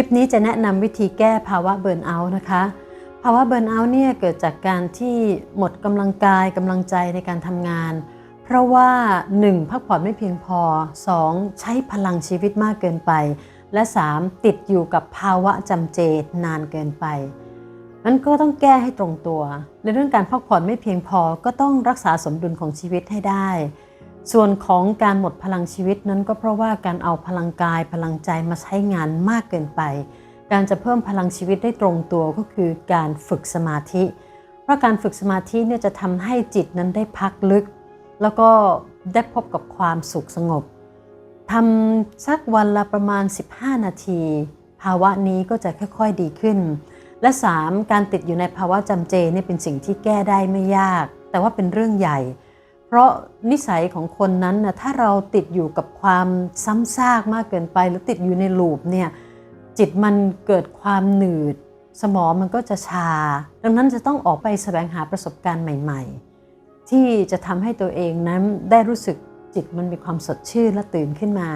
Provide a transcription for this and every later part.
ลิปนี้จะแนะนำวิธีแก้ภาวะเบิร์นเอาท์นะคะ ภาวะเบิร์นเอาท์เนี่ยเกิดจากการที่หมดกำลังกายกำลังใจในการทำงาน เพราะว่า 1. พักผ่อนไม่เพียงพอ 2. ใช้พลังชีวิตมากเกินไป และ 3. ติดอยู่กับภาวะจำเจนานเกินไปนั้นก็ต้องแก้ให้ตรงตัว ในเรื่องการพักผ่อนไม่เพียงพอก็ต้องรักษาสมดุลของชีวิตให้ได้ ส่วนของการหมดพลังชีวิตนั้นก็เพราะว่าการเอาพลังกายพลังใจมาใช้งานมากเกินไป การจะเพิ่มพลังชีวิตได้ตรงตัวก็คือการฝึกสมาธิ เพราะการฝึกสมาธิเนี่ยจะทำให้จิตนั้นได้พักลึก แล้วก็ได้พบกับความสุขสงบทำสักวันละประมาณ 15 นาที ภาวะนี้ก็จะค่อยๆดีขึ้น และ 3. การติดอยู่ในภาวะจำเจนี่เป็นสิ่งที่แก้ได้ไม่ยาก แต่ว่าเป็นเรื่องใหญ่ เพราะนิสัยของคนนั้นนะถ้าเราติดอยู่กับความซ้ำซากมากเกินไป หรือติดอยู่ในลูปเนี่ยจิตมันเกิดความหนืด สมองมันก็จะชา ดังนั้นจะต้องออกไปแสวงหาประสบการณ์ใหม่ ๆ ที่จะทำให้ตัวเองนั้นได้รู้สึกจิตมันมีความสดชื่นและตื่นขึ้นมา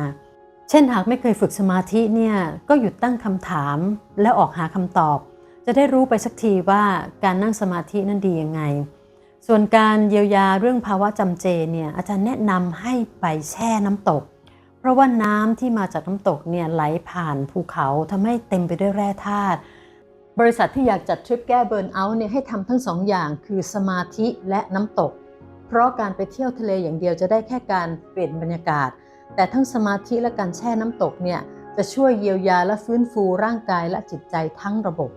เช่นหากไม่เคยฝึกสมาธิเนี่ยก็หยุดตั้งคำถามแล้วออกหาคำตอบ จะได้รู้ไปสักทีว่าการนั่งสมาธินั้นดียังไง ส่วนการเยียวยาเรื่องภาวะจำเจเนี่ยอาจารย์แนะนำให้ไปแช่น้ำตก เพราะว่าน้ำที่มาจากน้ำตกเนี่ยไหลผ่านภูเขาทำให้เต็มไปด้วยแร่ธาตุบริษัทที่อยากจัดทริปแก้เบิร์นเอาท์เนี่ยให้ทำทั้งสองอย่างคือสมาธิและน้ำตก เพราะการไปเที่ยวทะเลอย่างเดียวจะได้แค่การเปลี่ยนบรรยากาศ แต่ทั้งสมาธิและการแช่น้ำตกเนี่ยจะช่วยเยียวยาและฟื้นฟูร่างกายและจิตใจทั้งระบบ